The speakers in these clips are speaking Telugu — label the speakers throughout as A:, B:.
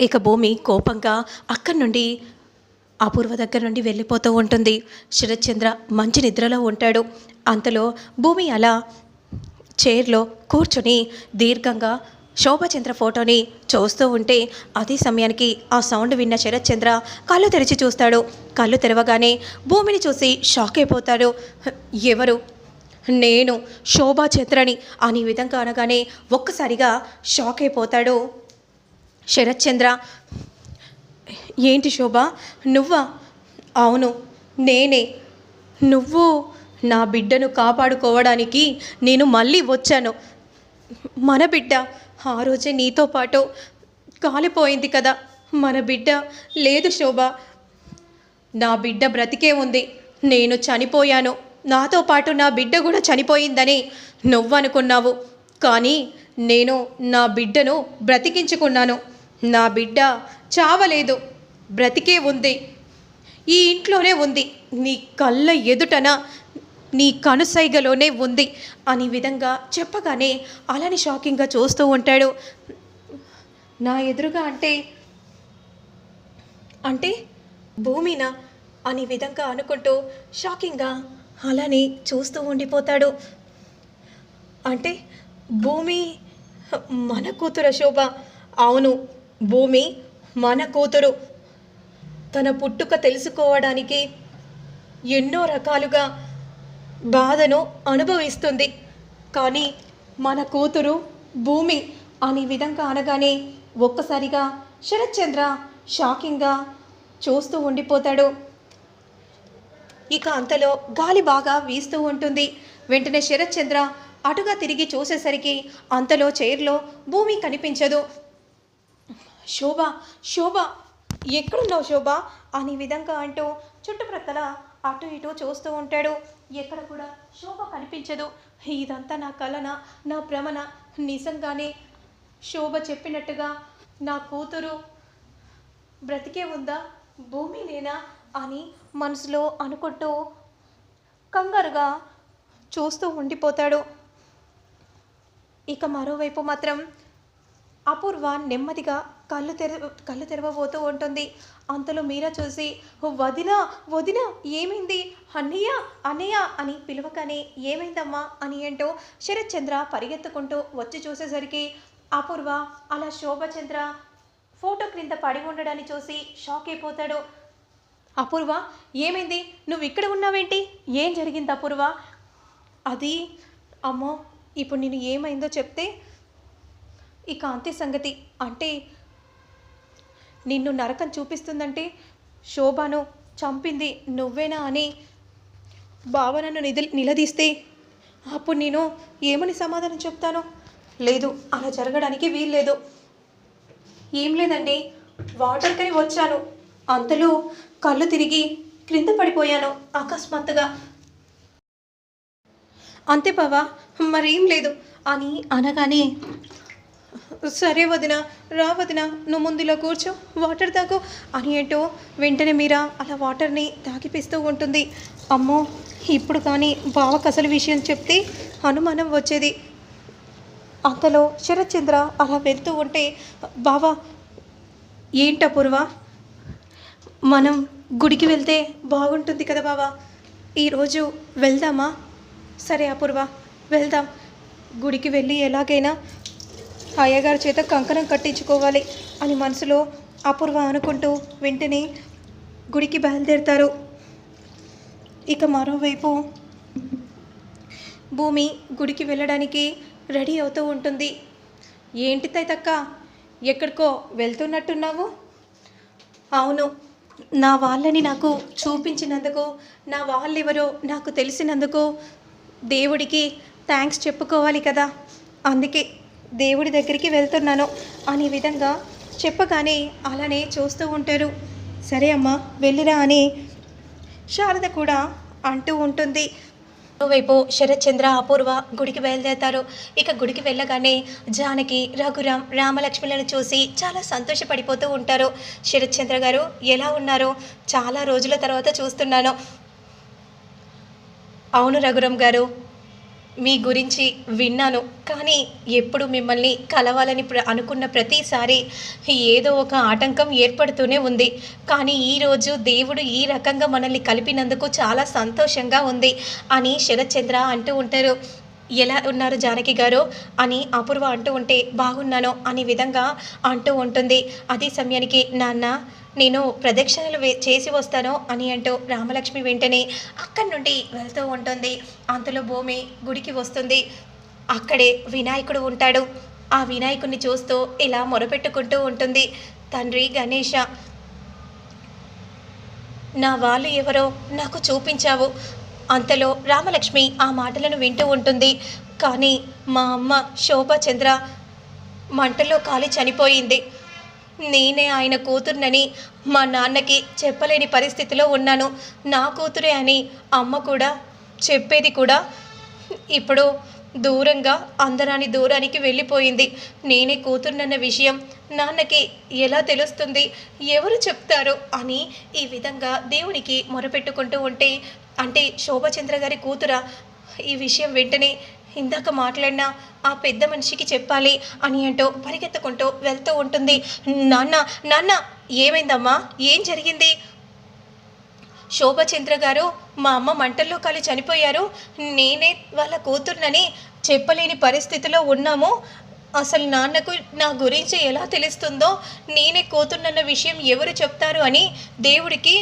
A: ఇక భూమి కోపంగా అక్కడి నుండి అపూర్వ దగ్గర నుండి వెళ్ళిపోతూ ఉంటుంది. శరత్చంద్ర మంచి నిద్రలో ఉంటాడు. అంతలో భూమి అలా చైర్లో కూర్చొని దీర్ఘంగా శోభచంద్ర ఫోటోని చూస్తూ ఉంటే అదే సమయానికి ఆ సౌండ్ విన్న శరత్చంద్ర కళ్ళు తెరిచి చూస్తాడు. కళ్ళు తెరవగానే భూమిని చూసి షాక్ అయిపోతాడు. ఎవరు? నేను శోభాచంద్రని అనే విధంగా అనగానే ఒక్కసారిగా షాక్ అయిపోతాడు. శరత్చంద్ర ఏంటి శోభ? నువ్వా? అవును నేనే. నువ్వు నా బిడ్డను కాపాడుకోవడానికి నేను మళ్ళీ వచ్చాను. మన బిడ్డ ఆ రోజే నీతో పాటు కాలిపోయింది కదా. మన బిడ్డ లేదు శోభ. నా బిడ్డ బ్రతికే ఉంది. నేను చనిపోయాను. నాతో పాటు నా బిడ్డ కూడా చనిపోయిందని నువ్వనుకున్నావు. కానీ నేను నా బిడ్డను బ్రతికించుకున్నాను. నా బిడ్డ చావలేదు. బ్రతికే ఉంది. ఈ ఇంట్లోనే ఉంది. నీ కళ్ళ ఎదుటన నీ కనుసైగలోనే ఉంది అనే విధంగా చెప్పగానే అలానే షాకింగ్గా చూస్తూ ఉంటాడు. నా ఎదురుగా అంటే అంటే భూమినా అనే విధంగా అనుకుంటూ షాకింగ్గా అలానే చూస్తూ ఉండిపోతాడు. అంటే భూమి మన కూతుర శోభ. అవును భూమి మన కూతురు. తన పుట్టుక తెలుసుకోవడానికి ఎన్నో రకాలుగా బాధను అనుభవిస్తుంది. కానీ మన కూతురు భూమి అనే విధంగా అనగానే ఒక్కసారిగా శరత్చంద్ర షాకింగ్గా చూస్తూ ఉండిపోతాడు. ఇక అంతలో గాలి బాగా వీస్తూ ఉంటుంది. వెంటనే శరత్చంద్ర అటుగా తిరిగి చూసేసరికి అంతలో చైర్లో భూమి కనిపించదు. శోభ శోభ ఎక్కడున్నావు శోభ? అనే విధంగా అంటూ చుట్టుప్రక్కల అటు ఇటు చూస్తూ ఉంటాడు. ఎక్కడ కూడా శోభ కనిపించదు. ఇదంతా నా కలన నా భ్రమణ నిజంగానే శోభ చెప్పినట్టుగా నా కూతురు బ్రతికే ఉందా? భూమి లేనా అని మనసులో అనుకుంటూ కంగారుగా చూస్తూ ఉండిపోతాడు. ఇక మరోవైపు మాత్రం అపూర్వ నెమ్మదిగా కళ్ళు తెర కళ్ళు తెరవబోతూ ఉంటుంది. అంతలో మీరా చూసి వదిన వదిన ఏమైంది? అన్నయ్య అన్నయ్య అని పిలవగానే ఏమైందమ్మా? అని ఏంటో శరత్చంద్ర పరిగెత్తుకుంటూ వచ్చి చూసేసరికి అపూర్వ అలా శోభచంద్ర ఫోటో క్రింద పడి ఉండడాన్ని చూసి షాక్ అయిపోతాడు. అపూర్వ ఏమైంది? నువ్వు ఇక్కడ ఉన్నావేంటి? ఏం జరిగింది అపూర్వ? అది అమ్మో ఇప్పుడు నేను ఏమైందో చెప్తే ఇక అంతే సంగతి. అంటే నిన్ను నరకం చూపిస్తుందంటే శోభను చంపింది నువ్వేనా అని భావనను నిధి నిలదీస్తే అప్పుడు నేను ఏమని సమాధానం చెప్తాను? లేదు అలా జరగడానికి వీల్లేదు. ఏం లేదండి వాటర్కని వచ్చాను. అంతలో కళ్ళు తిరిగి క్రింద పడిపోయాను అకస్మాత్తుగా. అంతే బావా మరేం లేదు అని అనగానే సరే వదిన రా వదిన నువ్వు ముందులో కూర్చో వాటర్ తాగు. అని ఏంటో వెంటనే మీరా అలా వాటర్ని తాగిపిస్తూ ఉంటుంది. అమ్మో ఇప్పుడు కానీ బావకు అసలు విషయం చెప్తే అనుమానం వచ్చేది. అంతలో శరత్చంద్ర అలా వెళ్తూ ఉంటే బావా ఏంట పూర్వ? మనం గుడికి వెళ్తే బాగుంటుంది కదా బావా? ఈరోజు వెళ్దామా? సరే అపూర్వ వెళ్దాం. గుడికి వెళ్ళి ఎలాగైనా అయ్యగారి చేత కంకణం కట్టించుకోవాలి అని మనసులో అపూర్వ అనుకుంటూ వెంటనే గుడికి బయలుదేరుతారు. ఇక మరోవైపు భూమి గుడికి వెళ్ళడానికి రెడీ అవుతూ ఉంటుంది. ఏంటి తక్క ఎక్కడికో వెళ్తున్నట్టున్నావు? అవును నా వాళ్ళని నాకు చూపించినందుకు నా వాళ్ళెవరో నాకు తెలిసినందుకు దేవుడికి థ్యాంక్స్ చెప్పుకోవాలి కదా. అందుకే దేవుడి దగ్గరికి వెళ్తున్నాను. అనే విధంగా చెప్పగానే అలానే చూస్తూ ఉంటారు. సరే అమ్మా వెళ్ళిరా అని శారద కూడా అంటూ ఉంటుంది. మరోవైపు శరత్చంద్ర అపూర్వ గుడికి బయలుదేరతారు. ఇక గుడికి వెళ్ళగానే జానకి రఘురాం రామలక్ష్మిలను చూసి చాలా సంతోషపడిపోతూ ఉంటారు. శరత్చంద్ర గారు ఎలా ఉన్నారు చాలా రోజుల తర్వాత చూస్తున్నాను. అవును రఘురాం గారు మీ గురించి విన్నాను. కానీ ఎప్పుడు మిమ్మల్ని కలవాలని ప్ర- అనుకున్న ప్రతిసారి ఏదో ఒక ఆటంకం ఏర్పడుతూనే ఉంది. కానీ ఈరోజు దేవుడు ఈ రకంగా మనల్ని కలిపినందుకు చాలా సంతోషంగా ఉంది అని శరత్చంద్ర అంటూ ఉంటారు. ఎలా ఉన్నారు జానకి గారు అని అపూర్వ అంటూ ఉంటే బాగున్నాను అనే విధంగా అంటూ ఉంటుంది. అదే సమయానికి నాన్న నేను ప్రదక్షిణలు వే- చేసి వస్తాను అని అంటూ రామలక్ష్మి వెంటనే అక్కడి నుండి వెళ్తూ ఉంటుంది. అంతలో భూమి గుడికి వస్తుంది. అక్కడే వినాయకుడు ఉంటాడు. ఆ వినాయకుడిని చూస్తూ ఇలా మొరపెట్టుకుంటూ ఉంటుంది. తండ్రి గణేష నా వాళ్ళు ఎవరో నాకు చూపించావు. అంతలో రామలక్ష్మి ఆ మాటలను వింటూ ఉంటుంది. కానీ మా అమ్మ శోభాచంద్ర మంటల్లో కాలి చనిపోయింది. నేనే ఆయన కూతుర్నని మా నాన్నకి చెప్పలేని పరిస్థితిలో ఉన్నాను. నా కూతురే అని అమ్మ కూడా చెప్పేది కూడా ఇప్పుడు దూరంగా అందరాని దూరానికి వెళ్ళిపోయింది. నేనే కూతుర్నన్న విషయం నాన్నకి ఎలా తెలుస్తుంది ఎవరు చెప్తారు అని ఈ విధంగా దేవునికి మొరపెట్టుకుంటూ ఉంటే అంటే శోభచంద్ర గారి కూతుర ఈ విషయం వెంటనే ఇందాక మాట్లాడిన ఆ పెద్ద మనిషికి చెప్పాలి అని అంటూ పరిగెత్తుకుంటూ వెళ్తూ ఉంటుంది. నాన్న నాన్న ఏమైందమ్మా? ఏం జరిగింది? శోభచంద్ర గారు మా అమ్మ మంటల్లో కాలి చనిపోయారు. నేనే వాళ్ళ కూతుర్నని చెప్పలేని పరిస్థితిలో ఉన్నాము. అసలు నాన్నకు నా గురించి ఎలా తెలుస్తుందో నేనే కూతుర్నన్న విషయం ఎవరు చెప్తారు అని దేవుడికి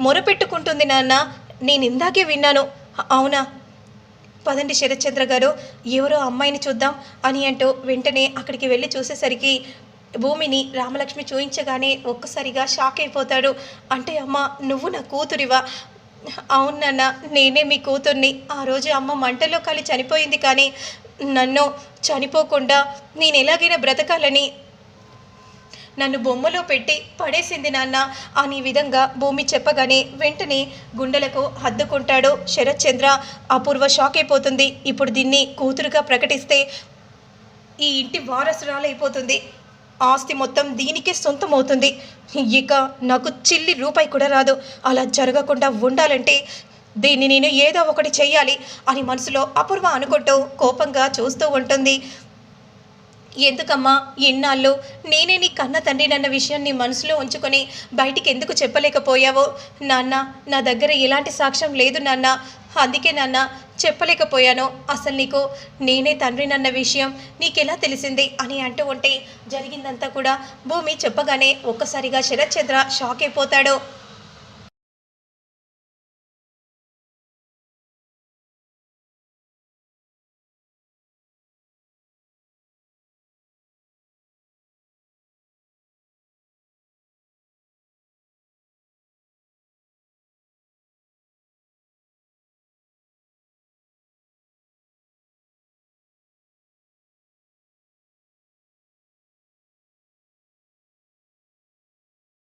A: మొరపెట్టుకుంటుంది నాన్న. నేను ఇందాకే విన్నాను. అవునా? పదండి శరత్చంద్ర గారు ఎవరో అమ్మాయిని చూద్దాం అని అంటూ వెంటనే అక్కడికి వెళ్ళి చూసేసరికి భూమిని రామలక్ష్మి చూయించగానే ఒక్కసారిగా షాక్ అయిపోతాడు. అంటే అమ్మ నువ్వు నా కూతురివా? అవును నాన్న నేనే మీ కూతుర్ని. ఆ రోజు అమ్మ మంటలో కాలి చనిపోయింది కానీ నన్ను చనిపోకుండా నేను ఎలాగైనా బ్రతకాలని నన్ను బొమ్మలో పెట్టి పడేసింది నాన్న. అని విధంగా భూమి చెప్పగానే వెంటనే గుండెలకు హద్దుకుంటాడు శరత్చంద్ర. అపూర్వ షాక్ అయిపోతుంది. ఇప్పుడు దీన్ని కూతురుగా ప్రకటిస్తే ఈ ఇంటి వారసురాలైపోతుంది. ఆస్తి మొత్తం దీనికే సొంతం అవుతుంది ఇక నాకు చిల్లి రూపాయి కూడా రాదు. అలా జరగకుండా ఉండాలంటే దీన్ని నేను ఏదో ఒకటి చెయ్యాలి అని మనసులో అపూర్వ అనుకుంటూ కోపంగా చూస్తూ ఉంటుంది. ఎందుకమ్మా? ఇన్నాళ్ళు నేనే నీ కన్న తండ్రినన్న విషయాన్ని మనసులో ఉంచుకొని బయటికి ఎందుకు చెప్పలేకపోయావో? నాన్న నా దగ్గర ఎలాంటి సాక్ష్యం లేదు నాన్న. అందుకే నాన్న చెప్పలేకపోయాను. అసలు నీకు నేనే తండ్రినన్న విషయం నీకెలా తెలిసింది? అని అంటూ ఉంటే జరిగిందంతా కూడా భూమి చెప్పగానే ఒక్కసారిగా శరత్చంద్ర షాక్ అయిపోతాడు.